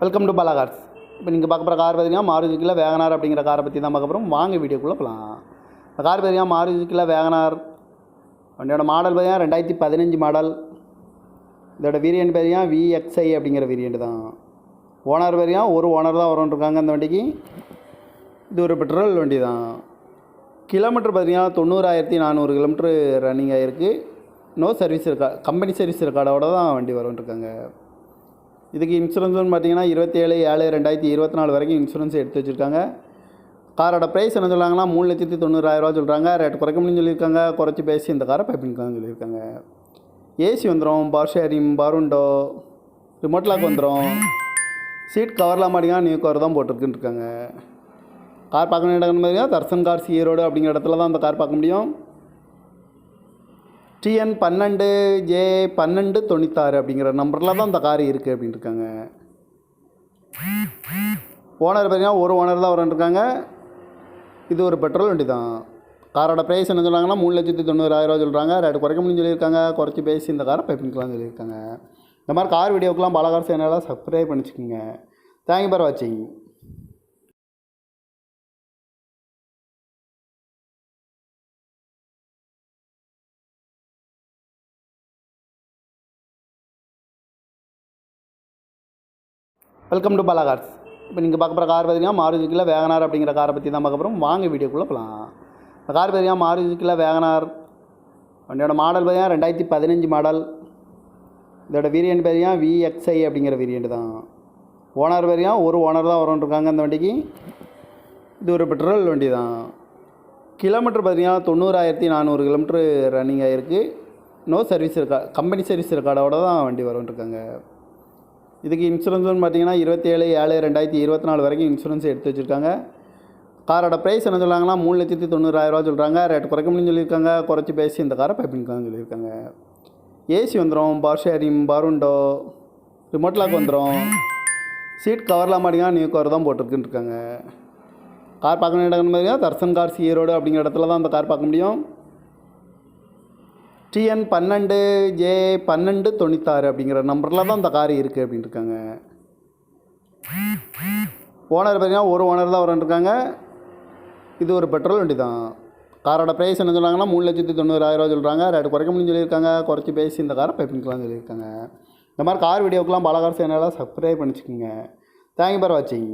Welcome to Bala cars இப்போ நீங்கள் பார்க்க போகிற கார் பார்த்தீங்கன்னா மாருதிக்கில் வேகனார் அப்படிங்கிற காரை பற்றி தான் பார்க்க போகிறோம் வாங்க வீடியோக்குள்ளே போகலாம் இந்த கார் பார்த்தீங்கன்னா மாருதிக்கில் வேகனார் வண்டியோட மாடல் பார்த்தீங்கன்னா ரெண்டாயிரத்தி பதினஞ்சு மாடல் இதோட வேரியண்ட் பார்த்தீங்கன்னா விஎக்ஸ்ஐ அப்படிங்கிற வேரியண்ட் தான். ஓனர் பார்த்தீங்கன்னா ஒரு ஓனர் தான் வரும்னு அந்த வண்டிக்கு. இது ஒரு பெட்ரோல் வண்டி தான். கிலோமீட்டர் பார்த்தீங்கன்னா தொண்ணூறாயிரத்தி நானூறு கிலோமீட்ரு ரன்னிங் ஆகிருக்கு நோ சர்வீஸ் இருக்கா கம்பெனி சர்வீஸ் ரெக்கார்டோட தான் வண்டி வரும்னு இதுக்கு இன்சூரன்ஸ்னு பார்த்தீங்கன்னா இருபத்தேழு ஏழு ரெண்டாயிரத்தி இருபத்தி நாலு வரைக்கும் இன்சூரன்ஸ் எடுத்து வச்சுருக்காங்க. காரோட ப்ரைஸ் என்ன சொல்கிறாங்கன்னா மூணு லட்சத்தி தொண்ணூறாயிரரூவா சொல்கிறாங்க ரேட் குறைக்க முடியும்னு சொல்லியிருக்காங்க. குறைச்சி பேசி இந்த காரை பைப்பிங்கன்னு சொல்லியிருக்காங்க ஏசி வந்துடும் power steering power window remote lock வந்துடும் சீட் கவர்லாம் மாட்டிங்கன்னா நியூ கவர் தான் போட்டிருக்குன்னு இருக்காங்க கார் பார்க்கணும் இடம் மாதிரியா தர்சன் கார்ஸ் ஈரோடு அப்படிங்கிற இடத்துல தான் அந்த கார் பார்க்க முடியும். டிஎன் பன்னெண்டு ஜே பன்னெண்டு தொண்ணூத்தாறு அப்படிங்கிற நம்பரில் தான் இந்த கார் இருக்குது அப்படின்னு இருக்காங்க ஓனர் பார்த்தீங்கன்னா ஒரு ஓனர் தான் வரன்ட்ருக்காங்க இது ஒரு பெட்ரோல் வண்டி தான் காரோட ப்ரைஸ் என்ன சொல்கிறாங்கன்னா மூணு லட்சத்தி தொண்ணூறாயிரரூவா சொல்கிறாங்க ரேட்டு குறைக்க முடியும்னு சொல்லியிருக்காங்க. குறைச்சி பேசி இந்த காரை பைப்பிங்கலாம் சொல்லியிருக்காங்க. இந்த மாதிரி கார் வீடியோக்கெலாம் பாலகார் சேனலாக சப்ஸ்கிரைப் பண்ணிச்சுக்கோங்க. தேங்க்யூ ஃபார் வாட்சிங் வெல்கம் டு பாலா கார்ஸ் இப்போ நீங்கள் பார்க்க போகிற கார் பார்த்தீங்கன்னா மாருதிக்கில் வேகனார் அப்படிங்கிற காரை பற்றி தான் பார்க்க போகிறோம். வாங்க வீடியோக்குள்ளே போகலாம். இந்த கார் பார்த்தீங்கன்னா மாருதிக்கில் வேகனார் வண்டியோட மாடல் பார்த்தீங்கன்னா ரெண்டாயிரத்தி பதினஞ்சு மாடல் இதோட வேரியண்ட் பார்த்தீங்கன்னா விஎக்ஸ்ஐ அப்படிங்கிற வேரியண்ட் தான். ஓனர் பார்த்தீங்கன்னா ஒரு ஓனர் தான் வரும்னு இருக்காங்க அந்த வண்டிக்கு. இது ஒரு பெட்ரோல் வண்டி தான். கிலோமீட்டர் பார்த்தீங்கன்னா தொண்ணூறாயிரத்தி நானூறு கிலோமீட்ரு ரன்னிங் ஆகிருக்கு நோ சர்வீஸ் இருக்கா கம்பெனி சர்வீஸ் ரெக்கார்டோட தான் வண்டி வரும்னு இருக்காங்க. இதுக்கு இன்சூரன்ஸ்னு பார்த்தீங்கன்னா இருபத்தேழு ஏழு ரெண்டாயிரத்தி இருபத்தி நாலு வரைக்கும் இன்சூரன்ஸ் எடுத்து வச்சுருக்காங்க. காரோட ப்ரைஸ் என்ன சொல்கிறாங்கன்னா மூணு லட்சத்தி தொண்ணூறாயிரரூவா சொல்கிறாங்க ரேட் குறைக்க முடியும்னு சொல்லியிருக்காங்க. குறைச்சி பேசி இந்த காரை பைப்பிங்கன்னு சொல்லியிருக்காங்க ஏசி வந்துடும் power steering power window remote lock வந்துடும் சீட் கவர்லாம் மாட்டிங்கன்னா நியூ கவர் தான் போட்டிருக்குன்னு இருக்காங்க கார் பார்க்கணும் இடம் மாதிரியா தர்சன் கார்ஸ் ஈரோடு அப்படிங்கிற இடத்துல தான் அந்த கார் பார்க்க முடியும். டிஎன் பன்னெண்டு ஜே பன்னெண்டு தொண்ணூத்தாறு அப்படிங்கிற நம்பரில் தான் இந்த கார் இருக்குது அப்படின்னு இருக்காங்க ஓனர் பார்த்தீங்கன்னா ஒரு ஓனர் தான் வரன்ட்ருக்காங்க இது ஒரு பெட்ரோல் வண்டி தான் காரோட ப்ரைஸ் என்ன சொல்கிறாங்கன்னா மூணு லட்சத்தி தொண்ணூறாயிரரூவா சொல்கிறாங்க ரேட்டு குறைக்க முடியும்னு சொல்லியிருக்காங்க. குறைச்சி பேசி இந்த காரை பைப்பிங்கலாம் சொல்லியிருக்காங்க. இந்த மாதிரி கார் வீடியோக்கெலாம் பாலகார் சேனலாக சப்ஸ்கிரைப் பண்ணிச்சுக்கோங்க. தேங்க்யூ ஃபார் வாட்சிங்